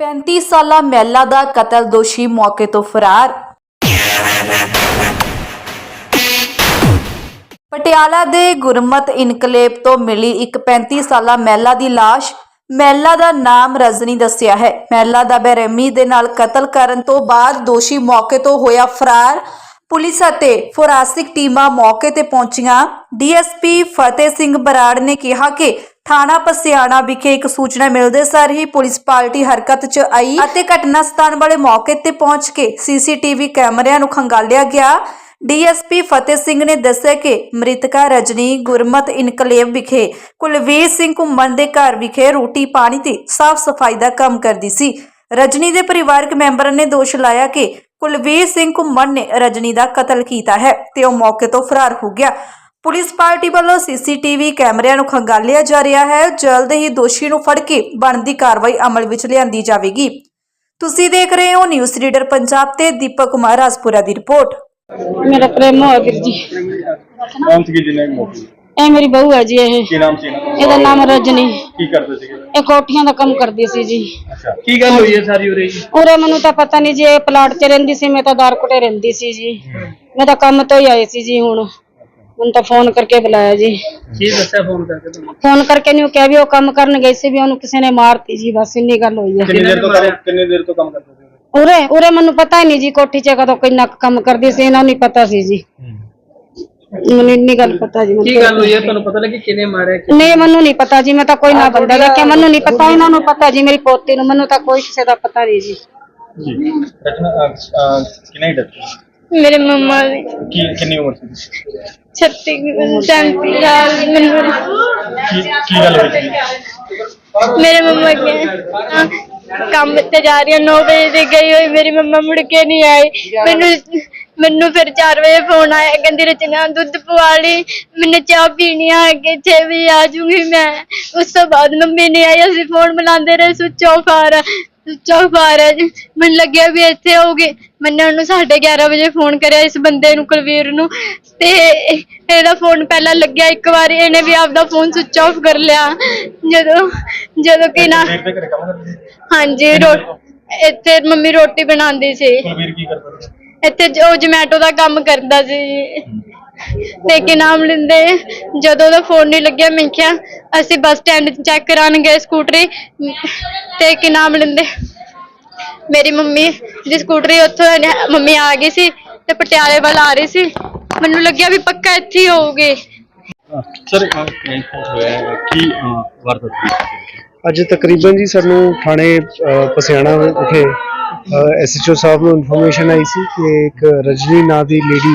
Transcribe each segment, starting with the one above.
35 ਸਾਲਾ ਮਹਿਲਾ ਦਾ ਕਤਲ ਦੋਸ਼ੀ ਮੌਕੇ ਤੋਂ ਫਰਾਰ। ਪਟਿਆਲਾ ਦੇ ਗੁਰਮਤ ਇਨਕਲੇਵ ਤੋਂ ਮਿਲੀ ਇੱਕ 35 ਸਾਲਾ ਮਹਿਲਾ ਦੀ ਲਾਸ਼। ਮਹਿਲਾ ਦਾ ਨਾਮ ਰਜਨੀ ਦੱਸਿਆ ਹੈ। ਮਹਿਲਾ ਦਾ ਬੇਰਹਿਮੀ ਦੇ ਨਾਲ ਕਤਲ ਕਰਨ ਤੋਂ ਬਾਅਦ ਦੋਸ਼ੀ ਮੌਕੇ ਤੋਂ ਹੋਇਆ ਫਰਾਰ। ਪੁਲਿਸ ਅਤੇ ਫੋਰੈਂਸਿਕ ਟੀਮਾਂ ਮੌਕੇ ਤੇ ਪਹੁੰਚੀਆਂ। ਡੀਐਸਪੀ ਫਤਿਹ ਸਿੰਘ ਬਰਾੜ ਨੇ ਕਿਹਾ ਕਿ ਥਾਣਾ ਪਸਿਆਣਾ ਵਿਖੇ ਇੱਕ ਸੂਚਨਾ ਮਿਲਦੇ ਸਾਰ ਹੀ ਪੁਲਿਸ ਪਾਰਟੀ ਹਰਕਤ 'ਚ ਆਈ ਅਤੇ ਘਟਨਾ ਸਥਾਨ ਵਾਲੇ ਮੌਕੇ ਤੇ ਪਹੁੰਚ ਕੇ ਸੀਸੀਟੀਵੀ ਕੈਮਰਿਆਂ ਨੂੰ ਖੰਗਾਲਿਆ ਗਿਆ। ਡੀਐਸਪੀ ਫਤਿਹ ਸਿੰਘ ਨੇ ਦੱਸਿਆ ਕਿ ਮ੍ਰਿਤਕਾ ਰਜਨੀ ਗੁਰਮਤ ਇਨਕਲੇਵ ਵਿਖੇ ਕੁਲਵੀਰ ਸਿੰਘ ਘੁੰਮਣ ਦੇ ਘਰ ਵਿਖੇ ਰੋਟੀ ਪਾਣੀ ਤੇ ਸਾਫ਼ ਸਫ਼ਾਈ ਦਾ ਕੰਮ ਕਰਦੀ ਸੀ। ਰਜਨੀ ਦੇ ਪਰਿਵਾਰਕ ਮੈਂਬਰਾਂ ਨੇ ਦੋਸ਼ ਲਾਇਆ ਕਿ ਕੁਲਵੀਰ ਸਿੰਘ ਘੁੰਮਣ ਨੇ ਰਜਨੀ ਦਾ ਕਤਲ ਕੀਤਾ ਹੈ ਤੇ ਉਹ ਮੌਕੇ ਤੋਂ ਫਰਾਰ ਹੋ ਗਿਆ। ਪੁਲਿਸ ਪਾਰਟੀ ਵੱਲੋਂ ਸੀਸੀਟੀਵੀ ਕੈਮਰਿਆਂ ਨੂੰ ਖੰਗਾਲਿਆ ਜਾ ਰਿਹਾ ਹੈ। ਜਲਦ ਹੀ ਦੋਸ਼ੀ ਨੂੰ ਫੜ ਕੇ ਬਣਦੀ ਕਾਰਵਾਈ ਅਮਲ ਵਿੱਚ ਲਿਆਂਦੀ ਜਾਵੇਗੀ। ਤੁਸੀਂ ਦੇਖ ਰਹੇ ਹੋ ਨਿਊਜ਼ ਰੀਡਰ ਪੰਜਾਬ ਤੇ ਦੀਪਕ ਕੁਮਾਰ ਰਾਜਪੁਰਾ ਦੀ ਰਿਪੋਰਟ। ਮੇਰਾ ਪ੍ਰੇਮ ਹੋਇਆ ਵੀਰ ਜੀ। ਕੌਣ ਸੀ ਜਿਹਨੇ ਮੌਤ? ਇਹ ਮੇਰੀ ਬਹੂ ਹੈ ਜੀ ਇਹ। ਕੀ ਨਾਮ ਸੀ ਇਹਨਾਂ ਦਾ? ਇਹਦਾ ਨਾਮ ਰਜਨੀ। ਕੀ ਕਰਦੇ ਸੀਗੇ? ਇਹ ਕੋਠੀਆਂ ਦਾ ਕੰਮ ਕਰਦੀ ਸੀ ਜੀ। ਅੱਛਾ। ਕੀ ਗੱਲ ਹੋਈ ਹੈ ਸਾਰੀ ਉਰੇ ਉਰੇ ਮੈਨੂੰ ਤਾਂ ਪਤਾ ਨਹੀਂ ਜੀ ਇਹ ਪਲਾਟ 'ਚ ਰਹਿੰਦੀ ਸੀ ਮੈਂ ਤਾਂ ਦਾਰਕੋਟੇ ਰਹਿੰਦੀ ਸੀ ਜੀ। ਮੈਂ ਤਾਂ ਕੰਮ ਤੋਂ ਹੀ ਆਈ ਸੀ ਜੀ ਹੁਣ। ਹੁਣ ਤਾਂ ਫੋਨ ਕਰਕੇ ਬੁਲਾਇਆ ਜੀ। ਕੀ ਦੱਸਿਆ ਫੋਨ ਕਰਕੇ ਤੁਹਾਨੂੰ? ਫੋਨ ਕਰਕੇ ਨਹੀਂ ਉਹ ਕਿਹਾ ਵੀ ਉਹ ਕੰਮ ਕਰਨ ਗਈ ਸੀ ਵੀ ਉਹਨੂੰ ਕਿਸੇ ਨੇ ਮਾਰਤੀ ਜੀ ਬਸ ਇੰਨੀ ਗੱਲ ਹੋਈ ਹੈ। ਕਿੰਨੀ ਦੇਰ ਤੋਂ ਕੰਮ ਕਿੰਨੀ ਦੇਰ ਤੋਂ ਕੰਮ ਕਰਦੇ ਸੀ ਉਰੇ ਉਰੇ ਮੈਨੂੰ ਪਤਾ ਹੀ ਨਹੀਂ ਜੀ ਕੋਠੀ 'ਚ ਕਦੋਂ ਕਿੰਨਾ ਕੁ ਕੰਮ ਕਰਦੀ ਸੀ ਇਹਨਾਂ ਨੂੰ ਨਹੀਂ ਪਤਾ ਸੀ ਜੀ। ਮੈਨੂੰ ਇੰਨੀ ਗੱਲ ਪਤਾ ਜੀ ਕੀ ਗੱਲ ਹੋਈ ਹੈ? ਤੁਹਾਨੂੰ ਪਤਾ ਲੱਗੀ ਕਿਹਨੇ ਮਾਰਿਆ ਕਿ- ਨਹੀਂ ਮੈਨੂੰ ਨਹੀਂ ਪਤਾ ਜੀ ਮੈਂ ਤਾਂ ਕੋਈ ਨਾ ਬੰਦਾ ਦੇਖਿਆ ਮੈਨੂੰ ਨਹੀਂ ਪਤਾ ਇਹਨਾਂ ਨੂੰ ਪਤਾ ਜੀ ਮੇਰੀ ਪੋਤੀ ਨੂੰ ਮੈਨੂੰ ਤਾਂ ਕੋਈ ਕਿਸੇ ਦਾ ਪਤਾ ਨਹੀਂ ਜੀ। ਜੀ। ਰਚਨਾ ਕਿੰਨਾ ਹੀ ਡਰ ਮੇਰੇ ਮੰਮਾ ਦੀ। ਕੀ ਕਿੰਨੀ ਉਮਰ ਸੀ? 36 37 ਸਾਲ ਮੈਨੂੰ। ਕੀ ਕੀ ਗੱਲ ਹੋਈ? ਮੇਰੇ ਮੰਮਾ ਕੇ ਕੰਮ ਤੇ ਜਾ ਰਹੀ 9 ਵਜੇ ਦੀ ਗਈ ਹੋਈ ਮੇਰੀ ਮੰਮਾ ਮੁੜ ਕੇ ਨਹੀਂ ਆਈ। ਮੈਨੂੰ ਮੈਨੂੰ ਫਿਰ 4 ਵਜੇ ਫੋਨ ਆਇਆ ਕਹਿੰਦੀ ਰਚਨਾ ਦੁੱਧ ਪਵਾ ਲਈ ਮੈਨੇ ਚਾਹ ਪੀਣੀ ਆ ਕਿ 6 ਵਜੇ ਆ ਜਾਊਂਗੀ ਮੈਂ। ਉਸ ਤੋਂ ਬਾਅਦ ਮੰਮੀ ਨਹੀਂ ਆਈ ਅਸੀਂ ਫੋਨ ਮਿਲਾਉਂਦੇ ਰਹੇ ਸੁੱਚ ਆਫ ਆ ਰਿਹਾ। ਆਫ ਆ ਰਿਹਾ ਜੀ। ਮੈਨੂੰ ਲੱਗਿਆ ਵੀ ਇੱਥੇ ਹੋਊਗੀ ਮੈਨੇ ਉਹਨੂੰ 11:30 ਵਜੇ ਫੋਨ ਕਰਿਆ ਇਸ ਬੰਦੇ ਨੂੰ ਕੁਲਵੀਰ ਨੂੰ। ਤੇ ਇਹਦਾ ਫੋਨ ਪਹਿਲਾਂ ਲੱਗਿਆ ਇੱਕ ਵਾਰੀ ਇਹਨੇ ਵੀ ਆਪਦਾ ਫੋਨ ਸੁੱਚ ਆਫ ਕਰ ਲਿਆ। ਜਦੋਂ ਜਦੋਂ ਕਿ ਨਾ ਹਾਂਜੀ ਰੋ ਇੱਥੇ ਮੰਮੀ ਰੋਟੀ ਬਣਾਉਂਦੀ ਸੀ। ਕੁਲਵੀਰ ਕੀ ਕਰਦਾ ਸੀ? ਇੱਥੇ ਜੋ ਜਮੈਟੋ ਦਾ ਕੰਮ ਕਰਦਾ ਸੀ ਤੇ ਕੀ ਨਾਮ ਲੈਂਦੇ। ਜਦੋਂ ਉਹਦਾ ਫੋਨ ਨਹੀਂ ਲੱਗਿਆ ਮੈਂ ਕਿਹਾ ਅਸੀਂ ਬੱਸ ਸਟੈਂਡ ਚੈੱਕ ਕਰਾਉਣ ਗਏ ਸਕੂਟਰੀ ਤੇ ਕੀ ਨਾਮ ਲੈਂਦੇ। ਮੇਰੀ ਮੰਮੀ ਦੀ ਸਕੂਟਰੀ ਉੱਥੋਂ ਮੰਮੀ ਆ ਗਈ ਸੀ ਤੇ ਪਟਿਆਲੇ ਵੱਲ ਆ ਰਹੀ ਸੀ। ਮੈਨੂੰ ਲੱਗਿਆ ਵੀ ਪੱਕਾ ਇੱਥੇ ਹੀ ਹੋਊਗੀ। ਸਰ ਕੀ ਵਾਰਦਾਤ ਅੱਜ ਤਕਰੀਬਨ ਜੀ ਸਾਨੂੰ ਥਾਣੇ ਪਸਿਆਣਾ ਵਿਖੇ ਐਸਐਚਓ ਸਾਹਿਬ ਨੂੰ ਇਨਫੋਰਮੇਸ਼ਨ ਆਈ ਸੀ ਕਿ ਇੱਕ ਰਜਨੀ ਨਾਂ ਦੀ ਲੇਡੀ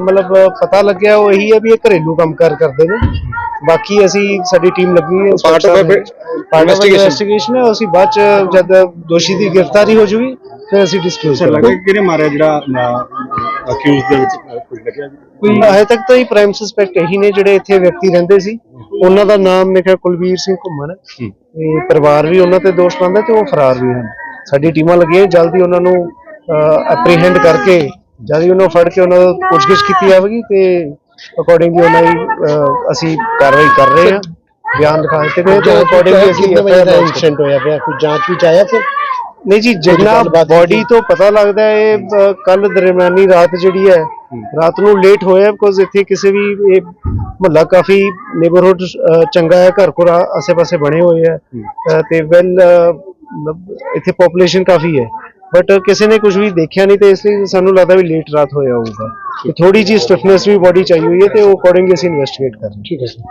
ਮਤਲਬ ਪਤਾ ਲੱਗਿਆ ਉਹ ਇਹੀ ਹੈ ਵੀ ਇਹ ਘਰੇਲੂ ਕੰਮਕਾਰ ਕਰਦੇ ਨੇ। ਬਾਕੀ ਅਸੀਂ ਸਾਡੀ ਟੀਮ ਲੱਗੀ ਹੈ ਪਾਰਟ ਆਫ. ਇਨਵੈਸਟੀਗੇਸ਼ਨ ਹੈ ਅਸੀਂ ਬਾਅਦ ਚ ਜਦ ਦੋਸ਼ੀ ਦੀ ਗ੍ਰਿਫਤਾਰੀ ਹੋ ਜੂਗੀ ਫਿਰ ਅਸੀਂ ਡਿਸਕਲੋਜ਼ ਕਰਾਂਗੇ। ਲੱਗਾ ਕਿਹਨੇ ਮਾਰਿਆ ਜਿਹੜਾ ਅਕਿਊਜ਼ ਦੇ ਵਿੱਚ ਕੁਝ ਲੱਗਿਆ? ਕੋਈ ਹਜੇ ਤੱਕ ਤਾਂ ਹੀ ਪ੍ਰਾਈਮ ਸਸਪੈਕਟ ਇਹੀ ਨੇ ਜਿਹੜੇ ਇੱਥੇ ਵਿਅਕਤੀ ਰਹਿੰਦੇ ਸੀ। ਉਹਨਾਂ ਦਾ ਨਾਮ ਮੇਰੇ ਖਿਆਲ ਕੁਲਵੀਰ ਸਿੰਘ ਘੁੰਮਣ ਹੈ। ਤੇ ਪਰਿਵਾਰ ਵੀ ਉਹਨਾਂ ਤੇ ਦੋਸ਼ ਲਾਉਂਦਾ ਤੇ ਉਹ ਫਰਾਰ ਵੀ ਹਨ। ਸਾਡੀ ਟੀਮਾਂ ਲੱਗੀਆਂ ਜਲਦੀ ਉਹਨਾਂ ਨੂੰ ਐਪਰੀਹੈਂਡ ਕਰਕੇ ਜਲਦੀ ਉਹਨਾਂ ਨੂੰ ਫੜ ਕੇ ਉਹਨਾਂ ਦਾ ਪੁੱਛਗਿੱਛ ਕੀਤੀ ਜਾਵੇਗੀ ਤੇ ਅਕੋਰਡਿੰਗਲੀ ਉਹਨਾਂ ਦੀ ਅਹ, ਅਸੀਂ ਕਾਰਵਾਈ ਕਰ ਰਹੇ ਹਾਂ ਬਿਆਨ ਦਿੱਤੇ ਗਏ ਤੇ ਅਕੋਰਡਿੰਗਲੀ ਅਸੀਂ ਕਿੰਨੇ ਵਜੇ ਦਾ FIR ਹੋਇਆ ਪਿਆ? ਕੋਈ ਜਾਂਚ ਵਿੱਚ ਆਇਆ ਫਿਰ ਨਹੀਂ ਜੀ ਜਿੰਨਾ ਗੱਲਬਾਤ ਬੋਡੀ ਤੋਂ ਪਤਾ ਲੱਗਦਾ ਹੈ ਇਹ ਕੱਲ ਦਰਮਿਆਨੀ ਰਾਤ ਜਿਹੜੀ ਹੈ ਰਾਤ ਨੂੰ ਲੇਟ ਹੋਇਆ ਬਿਕੋਜ਼ ਇੱਥੇ ਕਿਸੇ ਵੀ ਇਹ ਮੁਹੱਲਾ ਕਾਫੀ ਨੇਬਰਹੁਡ ਚੰਗਾ ਹੈ ਘਰ ਘਰ ਆਸੇ-ਪਾਸੇ ਬਣੇ ਹੋਏ ਹੈ ਅਹ ਤੇ ਵੈਲ ਇੱਥੇ ਪੋਪੂਲੇਸ਼ਨ ਕਾਫੀ ਹੈ। ਬਟ uh, ਕਿਸੇ ਨੇ ਕੁਝ ਵੀ ਦੇਖਿਆ ਨਹੀਂ ਤੇ ਇਸ ਲਈ ਸਾਨੂੰ ਲੱਗਦਾ ਵੀ ਲੇਟ ਰਾਤ ਹੋਇਆ ਹੋਊਗਾ। ਤੇ ਥੋੜੀ ਜਿਹੀ ਸਟਿਫਨੈਸ ਵੀ ਬੋਡੀ ਚਾਹੀ ਹੋਈ ਹੈ ਤੇ ਉਹ ਅਕੋਰਡਿੰਗਲੀ ਅਸੀਂ ਇਨਵੈਸਟੀਗੇਟ ਕਰ ਰਹੇ ਹਾਂ। ਠੀਕ ਹੈ ਸਰ